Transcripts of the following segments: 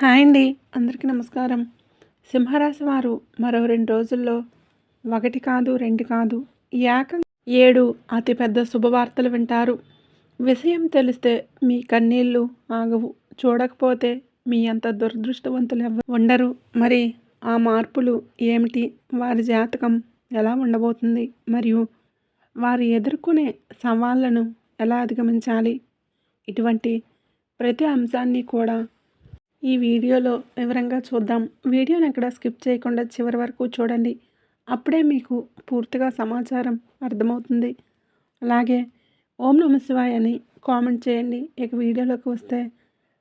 Hi అండి. అందరికీ నమస్కారం. సింహరాశి వారు మరో రెండు రోజుల్లో ఒకటి కాదు రెండు కాదు ఏకం ఏడు అతిపెద్ద శుభవార్తలు వింటారు. విషయం తెలిస్తే మీ కన్నీళ్ళు ఆగవు. చూడకపోతే మీ అంత దురదృష్టవంతులు ఎవ ఉండరు. మరి ఆ మార్పులు ఏమిటి? వారి జాతకం ఎలా ఉండబోతుంది? మరియు వారు ఎదుర్కొనే సవాళ్ళను ఎలా అధిగమించాలి? ఇటువంటి ప్రతి అంశాన్ని కూడా ఈ వీడియోలో వివరంగా చూద్దాం. వీడియోని ఎక్కడ స్కిప్ చేయకుండా చివరి వరకు చూడండి. అప్పుడే మీకు పూర్తిగా సమాచారం అర్థమవుతుంది. అలాగే ఓం నమ శివాయ అని కామెంట్ చేయండి. ఇక వీడియోలోకి వస్తే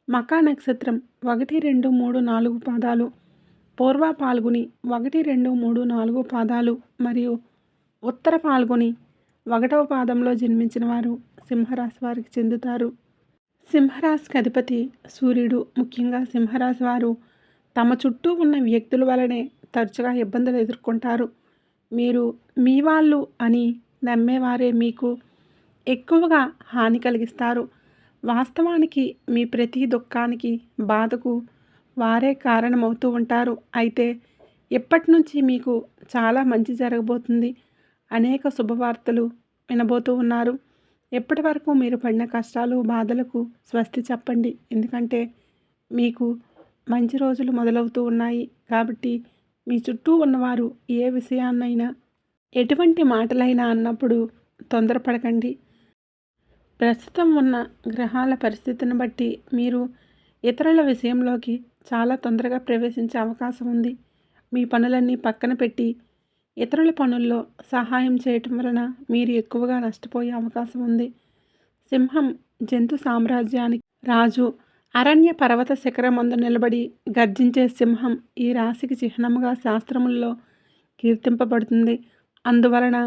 మకా నక్షత్రం ఒకటి రెండు మూడు నాలుగు పాదాలు పూర్వ పాల్గొని ఒకటి రెండు మూడు నాలుగు పాదాలు మరియు ఉత్తర పాల్గొని ఒకటవ పాదంలో జన్మించిన వారు సింహరాశి వారికి చెందుతారు. సింహరాశికి అధిపతి సూర్యుడు ముఖ్యంగా సింహరాశి వారు తమ చుట్టూ ఉన్న వ్యక్తుల వలనే తరచుగా ఇబ్బందులు ఎదుర్కొంటారు. మీరు మీ వాళ్ళు అని నమ్మేవారే మీకు ఎక్కువగా హాని కలిగిస్తారు. వాస్తవానికి మీ ప్రతి దుఃఖానికి బాధకు వారే కారణమవుతూ ఉంటారు. అయితే ఎప్పటి నుంచి మీకు చాలా మంచి జరగబోతుంది. అనేక శుభవార్తలు వినబోతూ ఉన్నారు. ఎప్పటి వరకు మీరు పడిన కష్టాలు బాధలకు స్వస్తి చెప్పండి. ఎందుకంటే మీకు మంచి రోజులు మొదలవుతూ ఉన్నాయి. కాబట్టి మీ చుట్టూ ఉన్నవారు ఏ విషయాన్నైనా ఎటువంటి మాటలైనా అన్నప్పుడు తొందరపడకండి. ప్రస్తుతం ఉన్న గ్రహాల పరిస్థితిని బట్టి మీరు ఇతరుల విషయంలోకి చాలా తొందరగా ప్రవేశించే అవకాశం ఉంది. మీ పనులన్నీ పక్కన పెట్టి ఇతరుల పనుల్లో సహాయం చేయటం వలన మీరు ఎక్కువగా నష్టపోయే అవకాశం ఉంది. సింహం జంతు సామ్రాజ్యానికి రాజు. అరణ్య పర్వత శిఖరమందు నిలబడి గర్జించే సింహం ఈ రాశికి చిహ్నముగా శాస్త్రముల్లో కీర్తింపబడుతుంది. అందువలన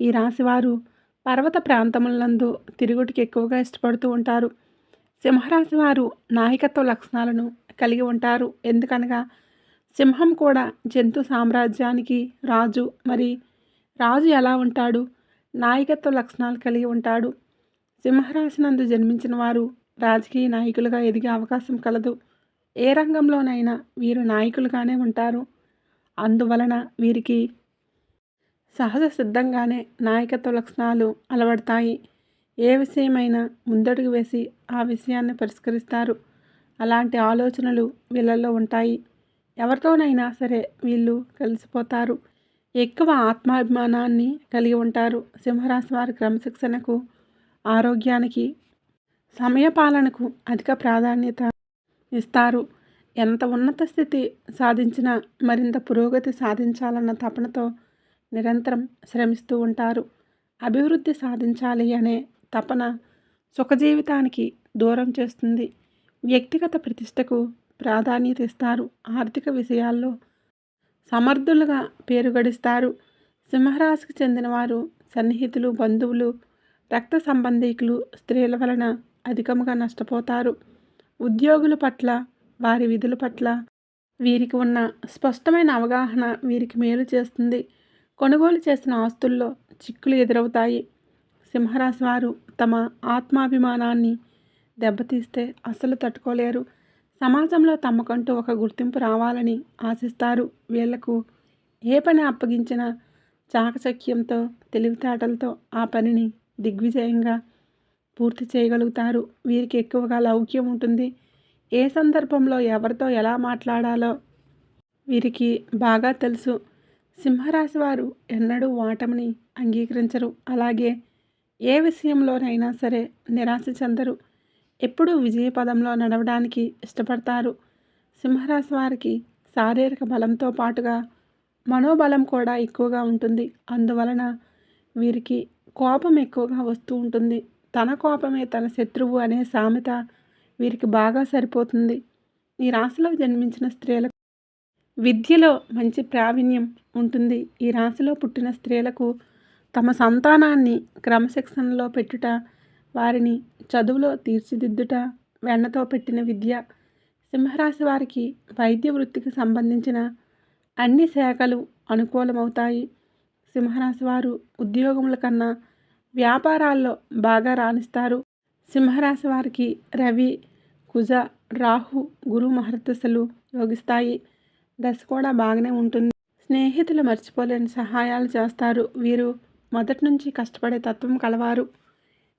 ఈ రాశివారు పర్వత ప్రాంతములందు తిరుగుటికి ఎక్కువగా ఇష్టపడుతూ ఉంటారు. సింహరాశి వారు నాయకత్వ లక్షణాలను కలిగి ఉంటారు. ఎందుకనగా సింహం కూడా జంతు సామ్రాజ్యానికి రాజు. మరి రాజు ఎలా ఉంటాడు? నాయకత్వ లక్షణాలు కలిగి ఉంటాడు. సింహరాశినందు జన్మించిన వారు రాజకీయ నాయకులుగా ఎదిగే అవకాశం కలదు. ఏ రంగంలోనైనా వీరు నాయకులుగానే ఉంటారు. అందువలన వీరికి సహజ సిద్ధంగానే నాయకత్వ లక్షణాలు అలవడతాయి. ఏ విషయమైనా ముందడుగు వేసి ఆ విషయాన్ని పరిష్కరిస్తారు. అలాంటి ఆలోచనలు వీళ్ళల్లో ఉంటాయి. ఎవరితోనైనా సరే వీళ్ళు కలిసిపోతారు. ఎక్కువ ఆత్మాభిమానాన్ని కలిగి ఉంటారు. సింహరాశి వారి క్రమశిక్షణకు ఆరోగ్యానికి సమయపాలనకు అధిక ప్రాధాన్యత ఇస్తారు. ఎంత ఉన్నత స్థితి సాధించినా మరింత పురోగతి సాధించాలన్న తపనతో నిరంతరం శ్రమిస్తూ ఉంటారు. అభివృద్ధి సాధించాలి అనే తపన సుఖజీవితానికి దూరం చేస్తుంది. వ్యక్తిగత ప్రతిష్టకు ప్రాధాన్యత ఇస్తారు ఆర్థిక విషయాల్లో సమర్థులుగా పేరు గడిస్తారు. సింహరాశికి చెందినవారు సన్నిహితులు బంధువులు రక్త సంబంధికులు స్త్రీల వలన అధికముగా నష్టపోతారు. ఉద్యోగుల పట్ల వారి విధుల పట్ల వీరికి ఉన్న స్పష్టమైన అవగాహన వీరికి మేలు చేస్తుంది. కొనుగోలు చేసిన ఆస్తుల్లో చిక్కులు ఎదురవుతాయి. సింహరాశి వారు తమ ఆత్మాభిమానాన్ని దెబ్బతీస్తే అస్సలు తట్టుకోలేరు. సమాజంలో తమకంటూ ఒక గుర్తింపు రావాలని ఆశిస్తారు. వీళ్ళకు ఏ పని అప్పగించినా చాకచక్యంతో తెలివితేటలతో ఆ పనిని దిగ్విజయంగా పూర్తి చేయగలుగుతారు. వీరికి ఎక్కువగా లౌక్యం ఉంటుంది. ఏ సందర్భంలో ఎవరితో ఎలా మాట్లాడాలో వీరికి బాగా తెలుసు. సింహరాశి వారు ఎన్నడూ ఓటమిని అంగీకరించరు. అలాగే ఏ విషయంలోనైనా సరే నిరాశ చెందరు. ఎప్పుడూ విజయపదంలో నడవడానికి ఇష్టపడతారు. సింహరాశి వారికి శారీరక బలంతో పాటుగా మనోబలం కూడా ఎక్కువగా ఉంటుంది. అందువలన వీరికి కోపం ఎక్కువగా వస్తూ ఉంటుంది. తన కోపమే తన శత్రువు అనే సామెత వీరికి బాగా సరిపోతుంది. ఈ రాశిలో జన్మించిన స్త్రీలకు విద్యలో మంచి ప్రావీణ్యం ఉంటుంది. ఈ రాశిలో పుట్టిన స్త్రీలకు తమ సంతానాన్ని క్రమశిక్షణలో పెట్టుట వారిని చదువులో తీర్చిదిద్దుట వెన్నతో పెట్టిన విద్య సింహరాశి వారికి వైద్య వృత్తికి సంబంధించిన అన్ని శాఖలు అనుకూలమవుతాయి. సింహరాశి వారు ఉద్యోగముల కన్నా వ్యాపారాల్లో బాగా రాణిస్తారు. సింహరాశి వారికి రవి కుజ రాహు గురు మహర్దశలు యోగిస్తాయి. దశ కూడా బాగానే ఉంటుంది. స్నేహితులు మర్చిపోలేని సహాయాలు చేస్తారు. వీరు మొదటి నుంచి కష్టపడే తత్వం కలవారు.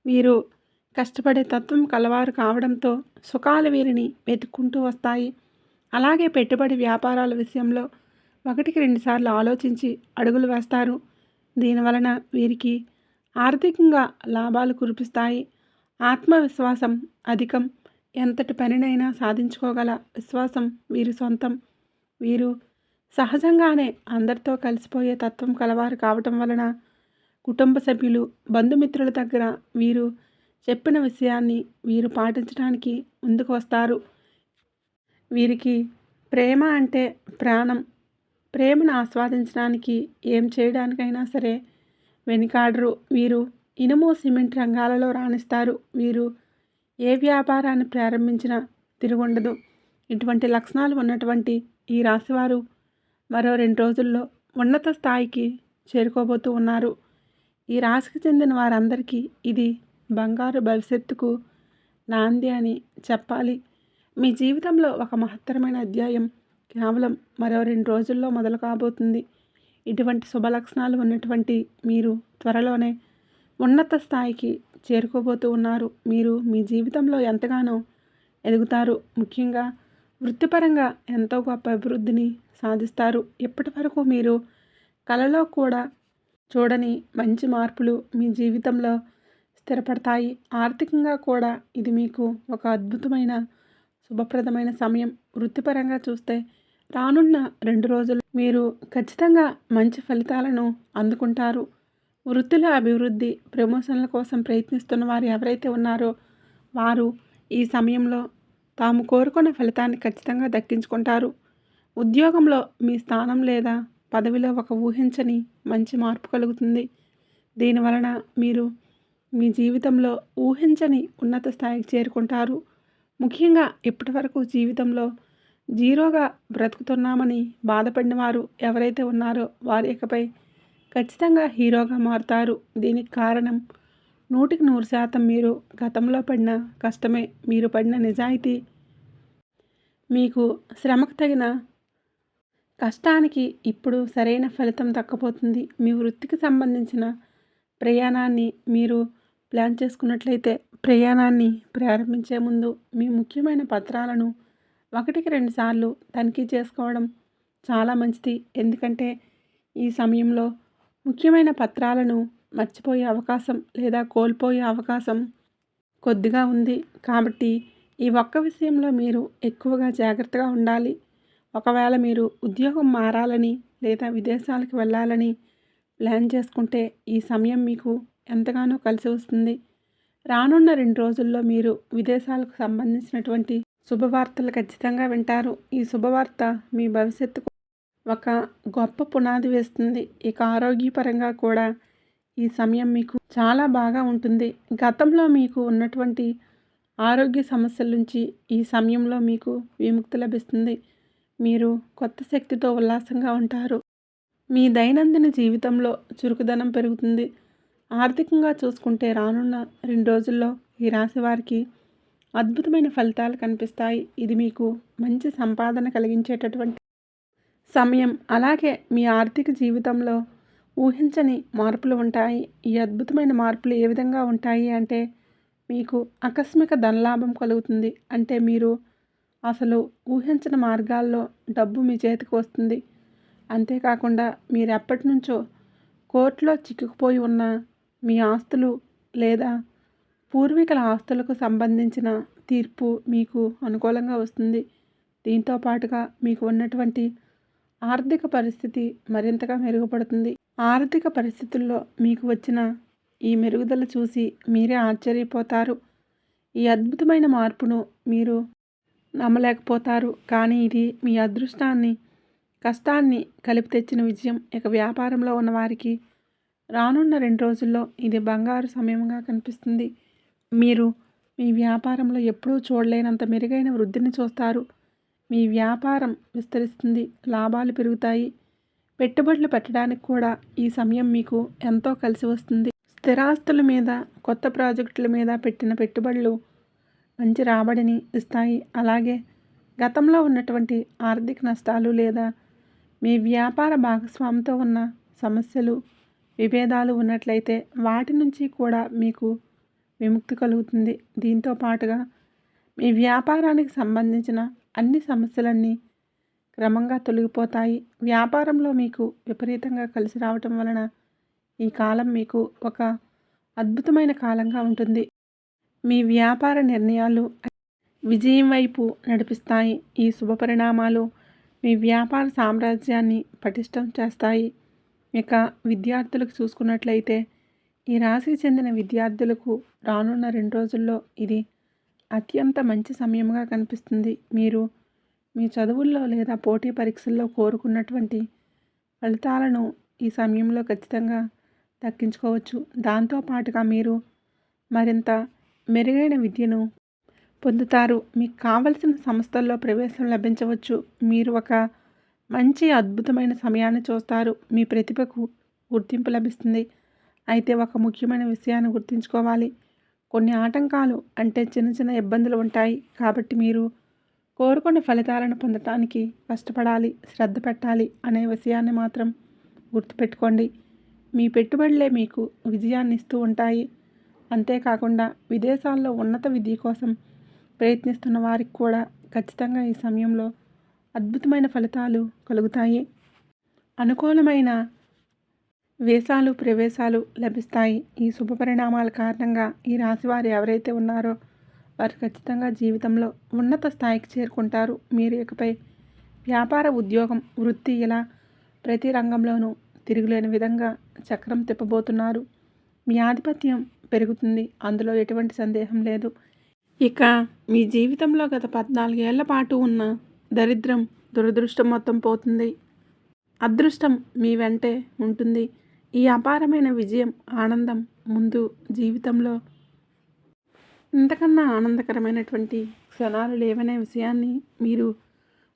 వీరు కష్టపడే తత్వం కలవారు కావడంతో సుఖాలు వీరిని వెతుక్కుంటూ వస్తాయి. అలాగే పెట్టుబడి వ్యాపారాల విషయంలో ఒకటికి రెండుసార్లు ఆలోచించి అడుగులు వేస్తారు. దీనివలన వీరికి ఆర్థికంగా లాభాలు కురిపిస్తాయి. ఆత్మవిశ్వాసం అధికం. ఎంతటి పనినైనా సాధించుకోగల విశ్వాసం వీరి సొంతం. వీరు సహజంగానే అందరితో కలిసిపోయే తత్వం కలవారు కావటం వలన కుటుంబ సభ్యులు బంధుమిత్రుల దగ్గర వీరు చెప్పిన విషయాన్ని వీరు పాటించడానికి ముందుకు వస్తారు. వీరికి ప్రేమ అంటే ప్రాణం. ప్రేమను ఆస్వాదించడానికి ఏం చేయడానికైనా సరే వెనుకాడరు. వీరు ఇనుము సిమెంట్ రంగాలలో రాణిస్తారు. వీరు ఏ వ్యాపారాన్ని ప్రారంభించినా తిరుగుండదు. ఇటువంటి లక్షణాలు ఉన్నటువంటి ఈ రాశివారు మరో రెండు రోజుల్లో ఉన్నత స్థాయికి చేరుకోబోతూ ఉన్నారు. ఈ రాశికి చెందిన వారందరికీ ఇది బంగారు భవిష్యత్తుకు నాంది అని చెప్పాలి. మీ జీవితంలో ఒక మహత్తరమైన అధ్యాయం కేవలం మరో రెండు రోజుల్లో మొదలు కాబోతుంది. ఇటువంటి శుభలక్షణాలు ఉన్నటువంటి మీరు త్వరలోనే ఉన్నత స్థాయికి చేరుకోబోతూ ఉన్నారు. మీరు మీ జీవితంలో ఎంతగానో ఎదుగుతారు. ముఖ్యంగా వృత్తిపరంగా ఎంతో గొప్ప అభివృద్ధిని సాధిస్తారు. ఇప్పటి వరకు మీరు కళలో కూడా చూడని మంచి మార్పులు మీ జీవితంలో స్థిరపడతాయి. ఆర్థికంగా కూడా ఇది మీకు ఒక అద్భుతమైన శుభప్రదమైన సమయం. వృత్తిపరంగా చూస్తే రానున్న రెండు రోజులు మీరు ఖచ్చితంగా మంచి ఫలితాలను అందుకుంటారు. వృత్తుల అభివృద్ధి ప్రమోషన్ల కోసం ప్రయత్నిస్తున్న వారు ఎవరైతే ఉన్నారో వారు ఈ సమయంలో తాము కోరుకున్న ఫలితాన్ని ఖచ్చితంగా దక్కించుకుంటారు. ఉద్యోగంలో మీ స్థానం లేదా పదవిలో ఒక ఊహించని మంచి మార్పు కలుగుతుంది. దీనివలన మీరు మీ జీవితంలో ఊహించని ఉన్నత స్థాయికి చేరుకుంటారు. ముఖ్యంగా ఇప్పటివరకు జీవితంలో జీరోగా బ్రతుకుతున్నామని బాధపడిన వారు ఎవరైతే ఉన్నారో వారి ఇకపై ఖచ్చితంగా హీరోగా మారుతారు. దీనికి కారణం నూటికి నూరు శాతం మీరు గతంలో పడిన కష్టమే. మీరు పడిన నిజాయితీ మీకు శ్రమకు తగిన కష్టానికి ఇప్పుడు సరైన ఫలితం దక్కపోతుంది. మీ వృత్తికి సంబంధించిన ప్రయాణాన్ని మీరు ప్లాన్ చేసుకున్నట్లయితే ప్రయాణాన్ని ప్రారంభించే ముందు మీ ముఖ్యమైన పత్రాలను ఒకటికి రెండు సార్లు తనిఖీ చేసుకోవడం చాలా మంచిది. ఎందుకంటే ఈ సమయంలో ముఖ్యమైన పత్రాలను మర్చిపోయే అవకాశం లేదా కోల్పోయే అవకాశం కొద్దిగా ఉంది. కాబట్టి ఈ ఒక్క విషయంలో మీరు ఎక్కువగా జాగ్రత్తగా ఉండాలి. ఒకవేళ మీరు ఉద్యోగం మారాలని లేదా విదేశాలకు వెళ్ళాలని ప్లాన్ చేసుకుంటే ఈ సమయం మీకు ఎంతగానో కలిసి వస్తుంది. రానున్న రెండు రోజుల్లో మీరు విదేశాలకు సంబంధించినటువంటి శుభవార్తలు ఖచ్చితంగా వింటారు. ఈ శుభవార్త మీ భవిష్యత్తుకు ఒక గొప్ప పునాది వేస్తుంది. ఇక ఆరోగ్యపరంగా కూడా ఈ సమయం మీకు చాలా బాగా ఉంటుంది. గతంలో మీకు ఉన్నటువంటి ఆరోగ్య సమస్యల నుంచి ఈ సమయంలో మీకు విముక్తి లభిస్తుంది. మీరు కొత్త శక్తితో ఉల్లాసంగా ఉంటారు. మీ దైనందిన జీవితంలో చురుకుదనం పెరుగుతుంది. ఆర్థికంగా చూసుకుంటే రానున్న రెండు రోజుల్లో ఈ రాశి వారికి అద్భుతమైన ఫలితాలు కనిపిస్తాయి. ఇది మీకు మంచి సంపాదన కలిగించేటటువంటి సమయం. అలాగే మీ ఆర్థిక జీవితంలో ఊహించని మార్పులు ఉంటాయి. ఈ అద్భుతమైన మార్పులు ఏ విధంగా ఉంటాయి అంటే మీకు ఆకస్మిక ధనలాభం కలుగుతుంది. అంటే మీరు అసలు ఊహించిన మార్గాల్లో డబ్బు మీ చేతికి వస్తుంది. అంతేకాకుండా మీరు ఎప్పటి నుంచో కోర్టులో చిక్కుకుపోయి ఉన్న మీ ఆస్తులు లేదా పూర్వీకుల ఆస్తులకు సంబంధించిన తీర్పు మీకు అనుకూలంగా వస్తుంది. దీంతో పాటుగా మీకు ఉన్నటువంటి ఆర్థిక పరిస్థితి మరింతగా మెరుగుపడుతుంది. ఆర్థిక పరిస్థితుల్లో మీకు వచ్చిన ఈ మెరుగుదల చూసి మీరే ఆశ్చర్యపోతారు. ఈ అద్భుతమైన మార్పును మీరు నమ్మలేకపోతారు. కానీ ఇది మీ అదృష్టాన్ని కష్టాన్ని కలిపి తెచ్చిన విజయం. ఇక వ్యాపారంలో ఉన్నవారికి రానున్న రెండు రోజుల్లో ఇది బంగారు సమయంగా కనిపిస్తుంది. మీరు మీ వ్యాపారంలో ఎప్పుడూ చూడలేనంత మెరుగైన వృద్ధిని చూస్తారు. మీ వ్యాపారం విస్తరిస్తుంది. లాభాలు పెరుగుతాయి. పెట్టుబడులు పెట్టడానికి కూడా ఈ సమయం మీకు ఎంతో కలిసి వస్తుంది. స్థిరాస్తుల మీద కొత్త ప్రాజెక్టుల మీద పెట్టిన పెట్టుబడులు మంచి రాబడిని ఇస్తాయి. అలాగే గతంలో ఉన్నటువంటి ఆర్థిక నష్టాలు లేదా మీ వ్యాపార భాగస్వామితో ఉన్న సమస్యలు విభేదాలు ఉన్నట్లయితే వాటి నుంచి కూడా మీకు విముక్తి కలుగుతుంది. దీంతో పాటుగా మీ వ్యాపారానికి సంబంధించిన అన్ని సమస్యలన్నీ క్రమంగా తొలగిపోతాయి. వ్యాపారంలో మీకు విపరీతంగా కలిసి రావటం వలన ఈ కాలం మీకు ఒక అద్భుతమైన కాలంగా ఉంటుంది. మీ వ్యాపార నిర్ణయాలు విజయం వైపు నడిపిస్తాయి. ఈ శుభ పరిణామాలు మీ వ్యాపార సామ్రాజ్యాన్ని పటిష్టం చేస్తాయి. ఇక విద్యార్థులకు చూసుకున్నట్లయితే ఈ రాశికి చెందిన విద్యార్థులకు రానున్న రెండు రోజుల్లో ఇది అత్యంత మంచి సమయంగా కనిపిస్తుంది. మీరు మీ చదువుల్లో లేదా పోటీ పరీక్షల్లో కోరుకున్నటువంటి ఫలితాలను ఈ సమయంలో ఖచ్చితంగా దక్కించుకోవచ్చు. దాంతోపాటుగా మీరు మరింత మెరుగైన విద్యను పొందుతారు. మీకు కావలసిన సంస్థల్లో ప్రవేశం లభించవచ్చు. మీరు ఒక మంచి అద్భుతమైన సమయాన్ని చూస్తారు. మీ ప్రతిభకు గుర్తింపు లభిస్తుంది. అయితే ఒక ముఖ్యమైన విషయాన్ని గుర్తుంచుకోవాలి. కొన్ని ఆటంకాలు అంటే చిన్న చిన్న ఇబ్బందులు ఉంటాయి. కాబట్టి మీరు కోరుకున్న ఫలితాలను పొందటానికి కష్టపడాలి శ్రద్ధ పెట్టాలి అనే విషయాన్ని మాత్రం గుర్తుపెట్టుకోండి. మీ పెట్టుబడులే మీకు విజయాన్ని ఇస్తూ ఉంటాయి. అంతేకాకుండా విదేశాల్లో ఉన్నత విద్య కోసం ప్రయత్నిస్తున్న వారికి కూడా ఖచ్చితంగా ఈ సమయంలో అద్భుతమైన ఫలితాలు కలుగుతాయి. అనుకూలమైన వేసాలు ప్రవేశాలు లభిస్తాయి. ఈ శుభ పరిణామాల కారణంగా ఈ రాశివారు ఎవరైతే ఉన్నారో వారు ఖచ్చితంగా జీవితంలో ఉన్నత స్థాయికి చేరుకుంటారు. మీరు ఇకపై వ్యాపార ఉద్యోగం వృత్తి ఇలా ప్రతి రంగంలోనూ తిరుగులేని విధంగా చక్రం తిప్పబోతున్నారు. మీ ఆధిపత్యం పెరుగుతుంది. అందులో ఎటువంటి సందేహం లేదు. ఇక మీ జీవితంలో గత పద్నాలుగేళ్ళ పాటు ఉన్న దరిద్రం దురదృష్టం మొత్తం పోతుంది. అదృష్టం మీ వెంటే ఉంటుంది. ఈ అపారమైన విజయం ఆనందం ముందు జీవితంలో. ఇంతకన్నా ఆనందకరమైనటువంటి క్షణాలు లేవనే విషయాన్ని మీరు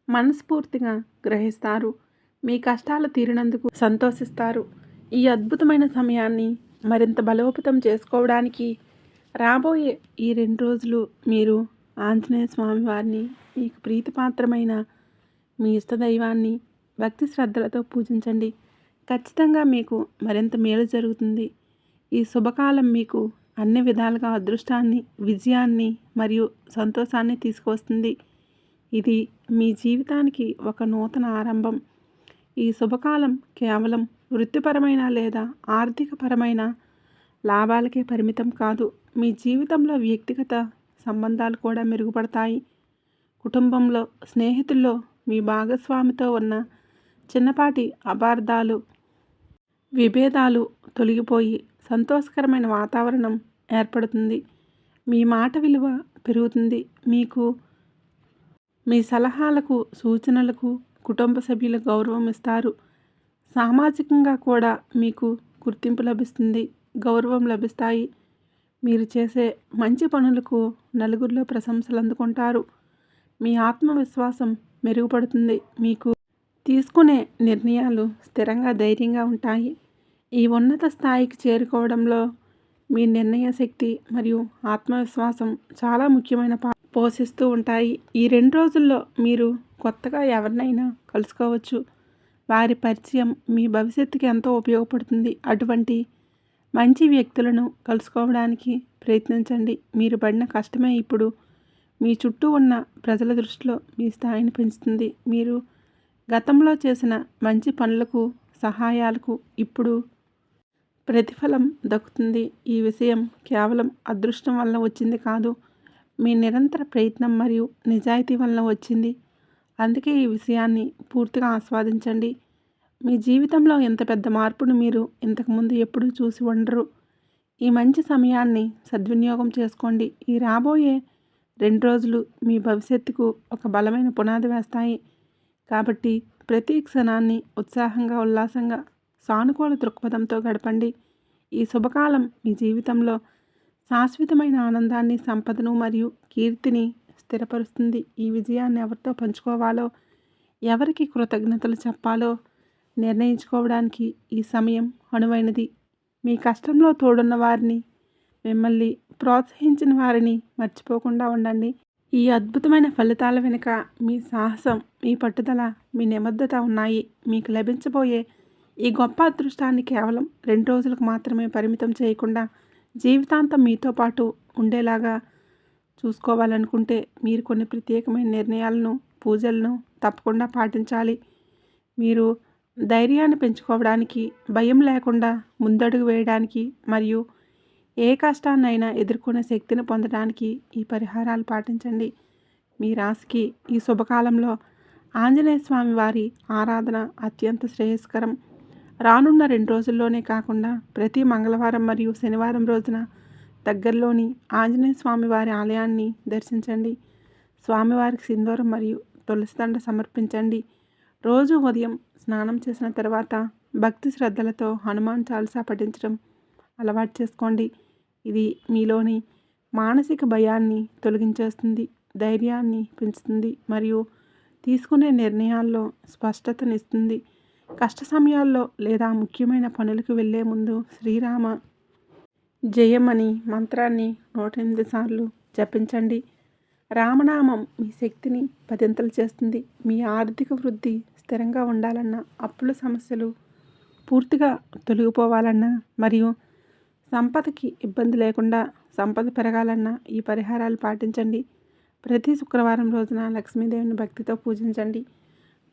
మనస్ఫూర్తిగా గ్రహిస్తారు. మీ కష్టాలు తీరినందుకు సంతోషిస్తారు. ఈ అద్భుతమైన సమయాన్ని మరింత బలోపేతం చేసుకోవడానికి రాబోయే ఈ రెండు రోజులు మీరు ఆంజనేయ స్వామి వారిని మీకు ప్రీతిపాత్రమైన మీ ఇష్టదైవాన్ని భక్తి శ్రద్ధలతో పూజించండి. ఖచ్చితంగా మీకు మరింత మేలు జరుగుతుంది. ఈ శుభకాలం మీకు అన్ని విధాలుగా అదృష్టాన్ని విజయాన్ని మరియు సంతోషాన్ని తీసుకువస్తుంది. ఇది మీ జీవితానికి ఒక నూతన ఆరంభం. ఈ శుభకాలం కేవలం వృత్తిపరమైన లేదా ఆర్థికపరమైన లాభాలకే పరిమితం కాదు. మీ జీవితంలో వ్యక్తిగత సంబంధాలు కూడా మెరుగుపడతాయి. కుటుంబంలో స్నేహితుల్లో మీ భాగస్వామితో ఉన్న చిన్నపాటి అపార్థాలు విభేదాలు తొలగిపోయి సంతోషకరమైన వాతావరణం ఏర్పడుతుంది. మీ మాట విలువ పెరుగుతుంది. మీకు మీ సలహాలకు సూచనలకు కుటుంబ సభ్యుల గౌరవం ఇస్తారు. సామాజికంగా కూడా మీకు గుర్తింపు లభిస్తుంది గౌరవం లభిస్తాయి. మీరు చేసే మంచి పనులకు నలుగురిలో ప్రశంసలు అందుకుంటారు. మీ ఆత్మవిశ్వాసం మెరుగుపడుతుంది. మీకు తీసుకునే నిర్ణయాలు స్థిరంగా ధైర్యంగా ఉంటాయి. ఈ ఉన్నత స్థాయికి చేరుకోవడంలో మీ నిర్ణయ శక్తి మరియు ఆత్మవిశ్వాసం చాలా ముఖ్యమైన పా పోషిస్తూ ఉంటాయి. ఈ రెండు రోజుల్లో మీరు కొత్తగా ఎవరినైనా కలుసుకోవచ్చు. వారి పరిచయం మీ భవిష్యత్తుకి ఎంతో ఉపయోగపడుతుంది. అటువంటి మంచి వ్యక్తులను కలుసుకోవడానికి ప్రయత్నించండి. మీరు పడిన కష్టమే ఇప్పుడు మీ చుట్టూ ఉన్న ప్రజల దృష్టిలో మీ స్థాయిని పెంచుతుంది. మీరు గతంలో చేసిన మంచి పనులకు సహాయాలకు ఇప్పుడు ప్రతిఫలం దక్కుతుంది. ఈ విషయం కేవలం అదృష్టం వలన వచ్చింది కాదు మీ నిరంతర ప్రయత్నం మరియు నిజాయితీ వలన వచ్చింది. అందుకే ఈ విషయాన్ని పూర్తిగా ఆస్వాదించండి. మీ జీవితంలో ఎంత పెద్ద మార్పును మీరు ఇంతకుముందు ఎప్పుడూ చూసి ఉండరు. ఈ మంచి సమయాన్ని సద్వినియోగం చేసుకోండి. ఈ రాబోయే రెండు రోజులు మీ భవిష్యత్తుకు ఒక బలమైన పునాది వేస్తాయి. కాబట్టి ప్రతి క్షణాన్ని ఉత్సాహంగా ఉల్లాసంగా సానుకూల దృక్పథంతో గడపండి. ఈ శుభకాలం మీ జీవితంలో శాశ్వతమైన ఆనందాన్ని సంపదను మరియు కీర్తిని స్థిరపరుస్తుంది. ఈ విజయాన్ని ఎవరితో పంచుకోవాలో ఎవరికి కృతజ్ఞతలు చెప్పాలో నిర్ణయించుకోవడానికి ఈ సమయం అనువైనది. మీ కష్టంలో తోడున్న వారిని మిమ్మల్ని ప్రోత్సహించిన వారిని మర్చిపోకుండా ఉండండి. ఈ అద్భుతమైన ఫలితాల వెనుక మీ సాహసం మీ పట్టుదల మీ నిబద్ధత ఉన్నాయి. మీకు లభించబోయే ఈ గొప్ప అదృష్టాన్ని కేవలం రెండు రోజులకు మాత్రమే పరిమితం చేయకుండా జీవితాంతం మీతో పాటు ఉండేలాగా చూసుకోవాలనుకుంటే మీరు కొన్ని ప్రత్యేకమైన నిర్ణయాలను పూజలను తప్పకుండా పాటించాలి. మీరు ధైర్యాన్ని పెంచుకోవడానికి భయం లేకుండా ముందడుగు వేయడానికి మరియు ఏ కష్టాన్నైనా ఎదుర్కొనే శక్తిని పొందడానికి ఈ పరిహారాలు పాటించండి. మీ రాశికి ఈ శుభకాలంలో ఆంజనేయ స్వామి వారి ఆరాధన అత్యంత శ్రేయస్కరం. రానున్న రెండు రోజుల్లోనే కాకుండా ప్రతి మంగళవారం మరియు శనివారం రోజున దగ్గరలోని ఆంజనేయ స్వామి వారి ఆలయాన్ని దర్శించండి. స్వామివారికి సింధూరం మరియు తులసిదండ సమర్పించండి. రోజు ఉదయం స్నానం చేసిన తర్వాత భక్తి శ్రద్ధలతో హనుమాన్ చాలీసా పఠించడం అలవాటు చేసుకోండి. ఇది మీలోని మానసిక భయాన్ని తొలగించేస్తుంది ధైర్యాన్ని పెంచుతుంది మరియు తీసుకునే నిర్ణయాల్లో స్పష్టతనిస్తుంది. కష్ట సమయాల్లో లేదా ముఖ్యమైన పనులకు వెళ్ళే ముందు శ్రీరామ జయమని మంత్రాన్ని నూట ఎనిమిది సార్లు జపించండి. రామనామం మీ శక్తిని పదింతలు చేస్తుంది. మీ ఆర్థిక వృద్ధి స్థిరంగా ఉండాలన్నా అప్పుల సమస్యలు పూర్తిగా తొలగిపోవాలన్నా మరియు సంపదకి ఇబ్బంది లేకుండా సంపద పెరగాలన్నా ఈ పరిహారాలు పాటించండి. ప్రతి శుక్రవారం రోజున లక్ష్మీదేవిని భక్తితో పూజించండి.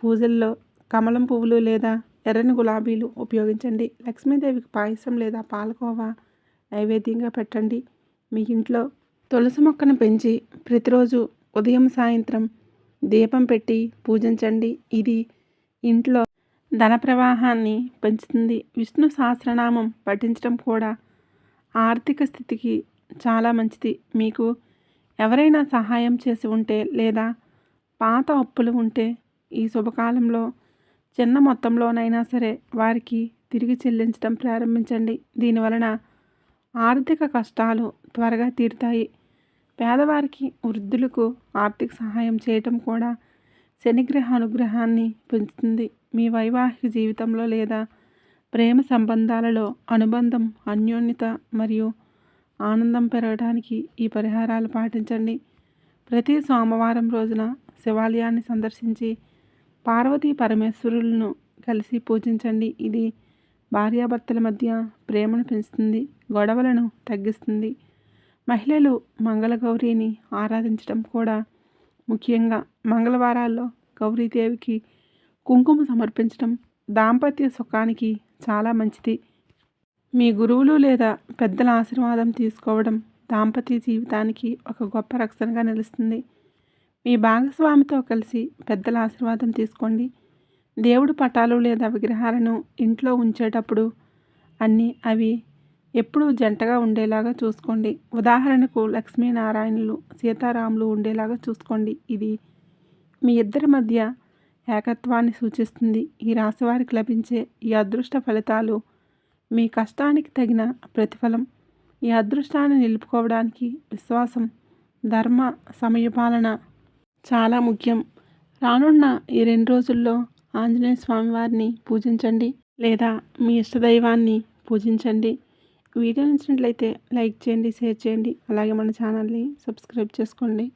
పూజల్లో కమలం పువ్వులు లేదా ఎర్రని గులాబీలు ఉపయోగించండి. లక్ష్మీదేవికి పాయసం లేదా పాలకోవా నైవేద్యంగా పెట్టండి. మీ ఇంట్లో తులసి మొక్కను పెంచి ప్రతిరోజు ఉదయం సాయంత్రం దీపం పెట్టి పూజించండి. ఇది ఇంట్లో ధన ప్రవాహాన్ని పెంచుతుంది. విష్ణు సహస్రనామం పఠించడం కూడా ఆర్థిక స్థితికి చాలా మంచిది. మీకు ఎవరైనా సహాయం చేసి ఉంటే లేదా పాత అప్పులు ఉంటే ఈ శుభకాలంలో చిన్న మొత్తంలోనైనా సరే వారికి తిరిగి చెల్లించడం ప్రారంభించండి. దీనివలన ఆర్థిక కష్టాలు త్వరగా తీరుతాయి. పేదవారికి వృద్ధులకు ఆర్థిక సహాయం చేయటం కూడా శనిగ్రహ అనుగ్రహాన్ని పెంచుతుంది. మీ వైవాహిక జీవితంలో లేదా ప్రేమ సంబంధాలలో అనుబంధం అన్యోన్యత మరియు ఆనందం పెరగడానికి ఈ పరిహారాలు పాటించండి. ప్రతి సోమవారం రోజున శివాలయాన్ని సందర్శించి పార్వతీ పరమేశ్వరులను కలిసి పూజించండి. ఇది భార్యాభర్తల మధ్య ప్రేమను పెంచుతుంది గొడవలను తగ్గిస్తుంది. మహిళలు మంగళగౌరిని ఆరాధించడం కూడా ముఖ్యంగా మంగళవారాల్లో గౌరీదేవికి కుంకుమ సమర్పించడం దాంపత్య సుఖానికి చాలా మంచిది. మీ గురువులు లేదా పెద్దల ఆశీర్వాదం తీసుకోవడం దాంపత్య జీవితానికి ఒక గొప్ప రక్షణగా నిలుస్తుంది. మీ భాగస్వామితో కలిసి పెద్దల ఆశీర్వాదం తీసుకోండి. దేవుడు పటాలు లేదా విగ్రహాలను ఇంట్లో ఉంచేటప్పుడు అన్నీ అవి ఎప్పుడూ జంటగా ఉండేలాగా చూసుకోండి. ఉదాహరణకు లక్ష్మీనారాయణులు సీతారాములు ఉండేలాగా చూసుకోండి. ఇది మీ ఇద్దరి మధ్య ఏకత్వాన్ని సూచిస్తుంది. ఈ రాశివారికి లభించే ఈ అదృష్ట ఫలితాలు మీ కష్టానికి తగిన ప్రతిఫలం. ఈ అదృష్టాన్ని నిలుపుకోవడానికి విశ్వాసం ధర్మ సమయపాలన చాలా ముఖ్యం. రానున్న ఈ రెండు రోజుల్లో ఆంజనేయ స్వామివారిని పూజించండి లేదా మీ ఇష్టదైవాన్ని పూజించండి. వీడియో నచ్చినట్లయితే లైక్ చేయండి షేర్ చేయండి. అలాగే మన ఛానల్ని సబ్స్క్రైబ్ చేసుకోండి.